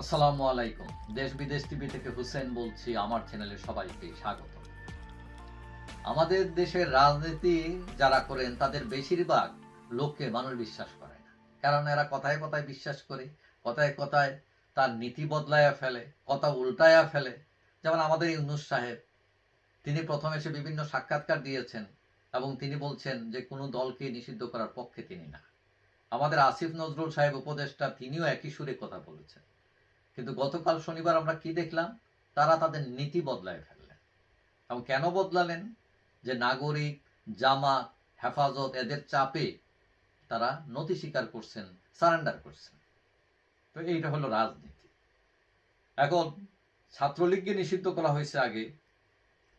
আসসালামু আলাইকুম। দেশ বিদেশ টিভি থেকে হুসেন বলছি, আমার চ্যানেলে সবাইকে স্বাগত। আমাদের দেশের রাজনীতি যারা করেন, তাদের বেশিরভাগ লোককে মানুষ বিশ্বাস করে না। কারণ এরা কথায় কথায় বিশ্বাস করে, কথায় কথায় তার নীতি বদলায়া ফেলে, কথা উল্টায়া ফেলে। যেমন আমাদের ইউনুস সাহেব, তিনি প্রথমে এসে বিভিন্ন সাক্ষাৎকার দিয়েছেন এবং তিনি বলছেন যে, কোনো দলকে নিষিদ্ধ করার পক্ষে তিনি না। আমাদের আসিফ নজরুল সাহেব উপদেষ্টা, তিনিও একই সুরে কথা বলেছেন। কিন্তু গতকাল শনিবার আমরা কি দেখলাম? তারা তাদের নীতি বদলায় ফেললেন। এবং কেন বদলালেন? যে নাগরিক, জামাত, হেফাজত, এদের চাপে তারা নথি স্বীকার করছেন, সারেন্ডার করছেন। তো এইটা হলো রাজনীতি। এখন ছাত্রলীগকে নিষিদ্ধ করা হয়েছে আগে।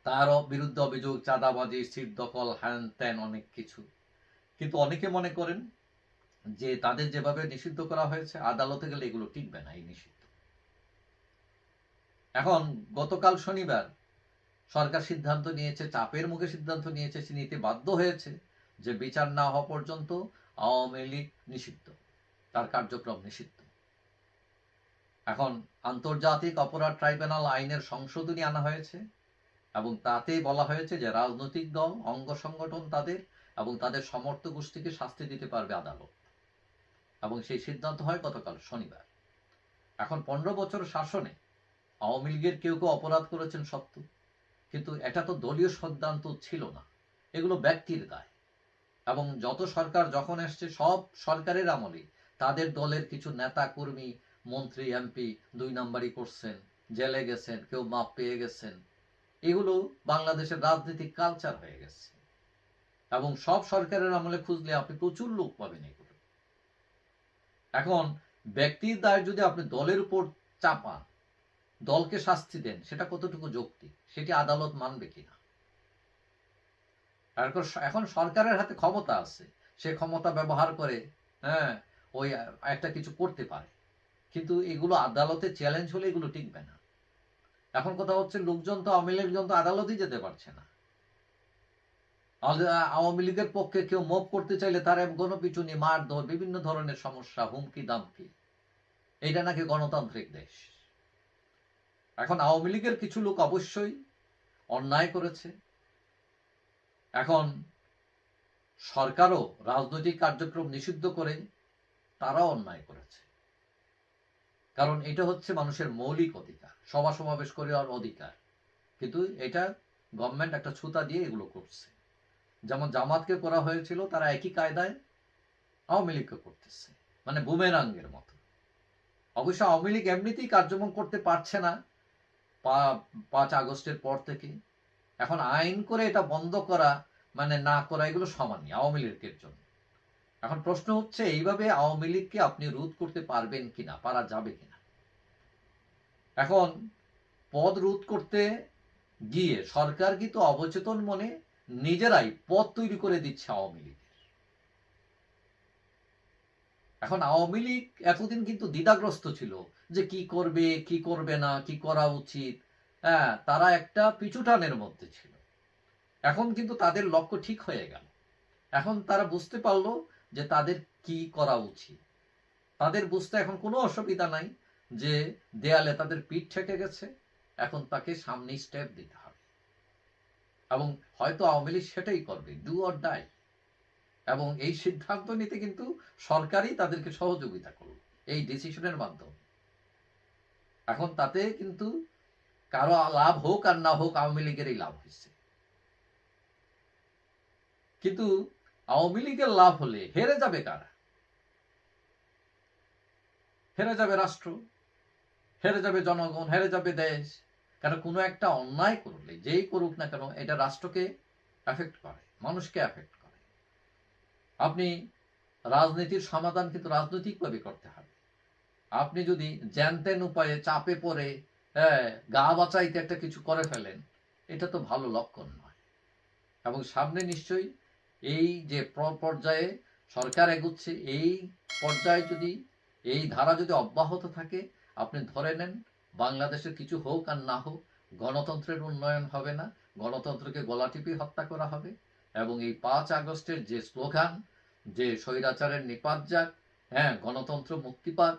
তারও বিরুদ্ধে অভিযোগ, চাঁদাবাজি, সিট দখল, হ্যান ত্যান অনেক কিছু। কিন্তু অনেকে মনে করেন যে তাদের যেভাবে নিষিদ্ধ করা হয়েছে, আদালতে গেলে এগুলো টিকবে না এই নিষিদ্ধ। এখন গতকাল শনিবার সরকার সিদ্ধান্ত নিয়েছে, চাপের মুখে সিদ্ধান্ত নিয়েছে, সে নিতে বাধ্য হয়েছে যে বিচার না হওয়া পর্যন্ত আওয়ামী লীগ নিষিদ্ধ, তার কার্যক্রম নিষিদ্ধ। এখন আন্তর্জাতিক অপরাধ ট্রাইব্যুনাল আইনের সংশোধনী আনা হয়েছে এবং তাতে বলা হয়েছে যে রাজনৈতিক দল, অঙ্গ সংগঠন তাদের এবং তাদের সমর্থ গোষ্ঠীকে শাস্তি দিতে পারবে আদালত। এবং সেই সিদ্ধান্ত হয় গতকাল শনিবার। এখন পনেরো বছর শাসনে আওয়ামী লীগের কেউ কেউ অপরাধ করেছেন সত্য। কিন্তু এটা তো দলীয় সিদ্ধান্ত ছিল না। এগুলো ব্যক্তির দায়। এবং যত সরকার যখন এসছে, সব সরকারের আমলে তাদের দলের কিছু নেতা, কর্মী, মন্ত্রী, এমপি দুই নাম্বারই করছেন। জেলে গেছেন, কেউ মাপ পেয়ে গেছেন। এগুলো বাংলাদেশের রাজনৈতিক কালচার হয়ে গেছে। এবং সব সরকারের আমলে খুঁজলে আপনি প্রচুর লোক পাবেন এগুলো। এখন ব্যক্তির দায় যদি আপনি দলের উপর চাপান দলকে শাস্তি দেন, সেটা কতটুকু যৌক্তিক? সেটি আদালত মানবে কিনা? এখন সরকারের হাতে ক্ষমতা আছে, সে ক্ষমতা ব্যবহার করে হ্যাঁ ওই একটা কিছু করতে পারে। কিন্তু এগুলো আদালতে চ্যালেঞ্জ হলে এগুলো টিকবে না। এখন কথা হচ্ছে লোকজন তো আওয়ামী লীগজন তো আদালতেই যেতে পারছে না। আওয়ামী লীগের পক্ষে কেউ মুভ করতে চাইলে তার গণপিছুনি মারধর, বিভিন্ন ধরনের সমস্যা, হুমকি, দামকি। এটা নাকি গণতান্ত্রিক দেশ। এখন আওয়ামী লীগের কিছু লোক অবশ্যই অন্যায় করেছে। এখন সরকারও রাজনৈতিক কার্যক্রম নিষিদ্ধ করে তারাও অন্যায় করেছে। কারণ এটা হচ্ছে মানুষের মৌলিক অধিকার সভা সমাবেশ করার অধিকার। কিন্তু এটা গভর্নমেন্ট একটা ছুতা দিয়ে এগুলো করছে। যেমন জামাতকে করা হয়েছিল, তারা একই কায়দায় আওয়ামী লীগকে করতেছে। মানে বুমেরাঙ্গের মতো। অবশ্য আওয়ামী লীগ এমনিতেই কার্যক্রম করতে পারছে না। পাঁচ আগস্টের পর থেকে। এখন আইন করে এটা বন্ধ করা মানে না করা, এগুলো সমানই আওয়ামী লীগের জন্য। এখন প্রশ্ন হচ্ছে, এইভাবে আওয়ামী লীগকে আপনি রোধ করতে পারবেন কিনা, পারা যাবে কিনা? এখন পদ রোধ করতে গিয়ে সরকার কিন্তু অবচেতন মনে নিজেরাই পদ তৈরি করে দিচ্ছে আওয়ামী লীগের এখন আওয়ামী লীগ এতদিন কিন্তু দ্বিধাগ্রস্ত ছিল যে কি করবে কি করবে না, কি করা উচিত? হ্যাঁ তারা একটা পিছুটানের মধ্যে ছিল। এখন কিন্তু তাদের লক্ষ্য ঠিক হয়ে গেল। এখন তারা বুঝতে পারল যে তাদের কি করা উচিত। তাদের বুঝতে এখন কোনো অসুবিধা নাই যে দেয়ালে তাদের পিঠ ঠেকে গেছে। এখন তাকে সামনে স্টেপ দিতে হবে। এবং হয়তো আওয়ামী লীগ সেটাই করবে ডু অর ডাই এবং এই সিদ্ধান্ত নিতে কিন্তু সরকারই তাদেরকে সহযোগিতা করবে এই ডিসিশনের মাধ্যমে। এখন তাতে কিন্তু কারও লাভ হোক আর না হোক আওয়ামী লীগেরই লাভ হয়েছে। কিন্তু আওয়ামী লীগের লাভ হলে হেরে যাবে কারা? হেরে যাবে রাষ্ট্র, হেরে যাবে জনগণ, হেরে যাবে দেশ। কারণ কোনো একটা অন্যায় করলে, যেই করুক না কেন, এটা রাষ্ট্রকে এফেক্ট করে, মানুষকে এফেক্ট করে। আপনি রাজনীতির সমাধান কিন্তু রাজনৈতিকভাবে করতে হবে। আপনি যদি জ্যানতেন উপায়ে চাপে পড়ে হ্যাঁ গা বাঁচাইতে একটা কিছু করে ফেলেন, এটা তো ভালো লক্ষণ নয়। এবং সামনে নিশ্চয়ই এই যে পর্যায়ে সরকার এগুচ্ছে, এই পর্যায়ে যদি, এই ধারা যদি অব্যাহত থাকে, আপনি ধরে নেন বাংলাদেশের কিছু হোক আর না হোক, গণতন্ত্রের উন্নয়ন হবে না, গণতন্ত্রকে গলাটিপি হত্যা করা হবে, এবং এই পাঁচ আগস্টের যে স্লোগান, যে স্বৈরাচারের নিপাত যাক হ্যাঁ গণতন্ত্র মুক্তি পাক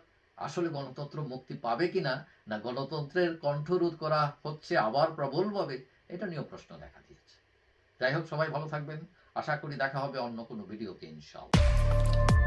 আসলে গণতন্ত্র মুক্তি পাবে কিনা না গণতন্ত্রের কণ্ঠরোধ করা হচ্ছে আবার প্রবলভাবে, এটা নিয়েও প্রশ্ন দেখা দিয়েছে। যাই হোক, সবাই ভালো থাকবেন। আশা করি দেখা হবে অন্য কোনো ভিডিওতে, ইনশাআল্লাহ।